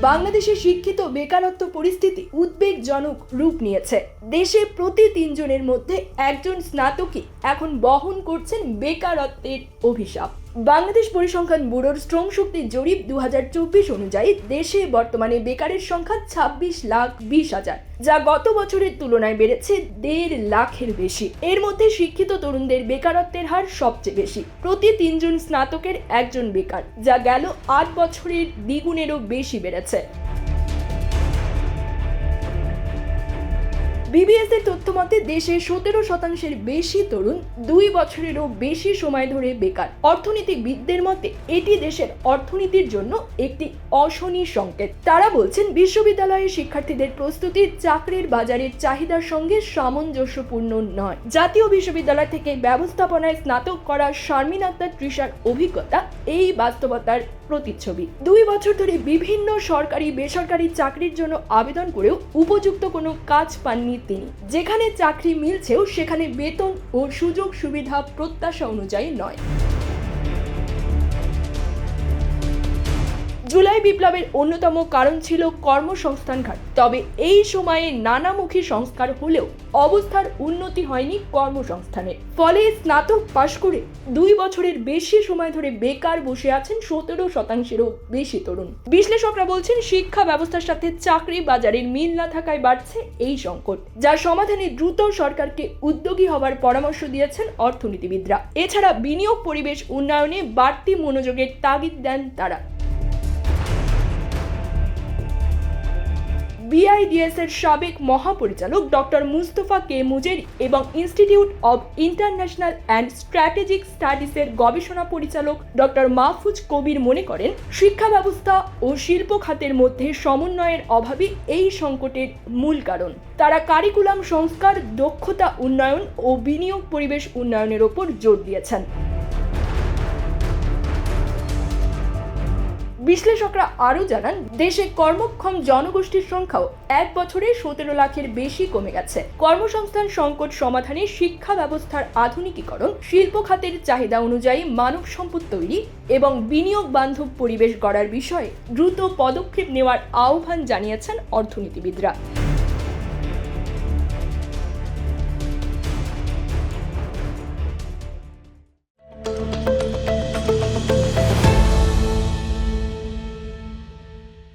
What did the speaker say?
বাংলাদেশে শিক্ষিত বেকারত্ব পরিস্থিতি উদ্বেগজনক রূপ নিয়েছে। দেশে প্রতি তিনজনের মধ্যে একজন স্নাতকই এখন বহন করছেন বেকারত্বের অভিশাপ। বাংলাদেশ পরিসংখ্যান ব্যুরোর শ্রম শক্তি জরিপ দু হাজার চব্বিশ অনুযায়ী দেশে বর্তমানে বেকারের সংখ্যা ছাব্বিশ লাখ বিশ হাজার, যা গত বছরের তুলনায় বেড়েছে দেড় লাখের বেশি। এর মধ্যে শিক্ষিত তরুণদের বেকারত্বের হার সবচেয়ে বেশি। প্রতি তিনজন স্নাতকের একজন বেকার, যা গেল আট বছরের দ্বিগুণেরও বেশি বেড়েছে। বিবিএস এর তথ্য মতে, দেশে সতেরো শতাংশের বেশি তরুণ দুই বছরেরও বেশি সময় ধরে বেকার। অর্থনীতিবিদদের মতে, এটি দেশের অর্থনীতির জন্য একটি অশনি সংকেত। তারা বলছেন, বিশ্ববিদ্যালয়ের শিক্ষার্থীদের প্রস্তুতি চাকরির বাজারের চাহিদার সঙ্গে সামঞ্জস্যপূর্ণ নয়। জাতীয় বিশ্ববিদ্যালয় থেকে ব্যবস্থাপনায় স্নাতক করা শারমিন আক্তার তৃষার অভিজ্ঞতা এই বাস্তবতার প্রতিচ্ছবি। দুই বছর ধরে বিভিন্ন সরকারি বেসরকারি চাকরির জন্য আবেদন করেও উপযুক্ত কোনো কাজ পাননি তিনি। যেখানে চাকরি মিলছেও সেখানে বেতন ও সুযোগ সুবিধা প্রত্যাশা অনুযায়ী নয়। জুলাই বিপ্লবের অন্যতম কারণ ছিল কর্মসংস্থান ঘাট। তবে এই সময়ে নানামুখী সংস্কার হলেও অবস্থার উন্নতি হয়নি কর্মসংস্থানে। ফলে স্নাতক পাশ করে দুই বছরের বেশি সময় ধরে বেকার বসে আছেন সতেরো শতাংশেরও বেশি তরুণ। বিশ্লেষকরা বলছেন, শিক্ষা ব্যবস্থার সাথে চাকরি বাজারের মিল না থাকায় বাড়ছে এই সংকট, যা সমাধানে দ্রুত সরকারকে উদ্যোগী হবার পরামর্শ দিয়েছেন অর্থনীতিবিদরা। এছাড়া বিনিয়োগ পরিবেশ উন্নয়নে বাড়তি মনোযোগের তাগিদ দেন তারা। বিআইডিএস এর সাবেক মহাপরিচালক ডক্টর মুস্তফা কে মুজেরি এবং institute of international and strategic স্টাডিজের গবেষণা পরিচালক ডক্টর মাহফুজ কবির মনে করেন, শিক্ষা ব্যবস্থা ও শিল্প খাতের মধ্যে সমন্বয়ের অভাবই এই সংকটের মূল কারণ। তারা কারিকুলাম সংস্কার, দক্ষতা উন্নয়ন ও বিনিয়োগ পরিবেশ উন্নয়নের ওপর জোর দিয়েছেন। বিশ্লেষকরা আরও জানান, দেশে কর্মক্ষম জনগোষ্ঠীর সংখ্যাও এক বছরে সতেরো লাখের বেশি কমে গেছে। কর্মসংস্থান সংকট সমাধানে শিক্ষা ব্যবস্থার আধুনিকীকরণ, শিল্প খাতের চাহিদা অনুযায়ী মানব সম্পদ তৈরি এবং বিনিয়োগ বান্ধব পরিবেশ গড়ার বিষয়ে দ্রুত পদক্ষেপ নেওয়ার আহ্বান জানিয়েছেন অর্থনীতিবিদরা।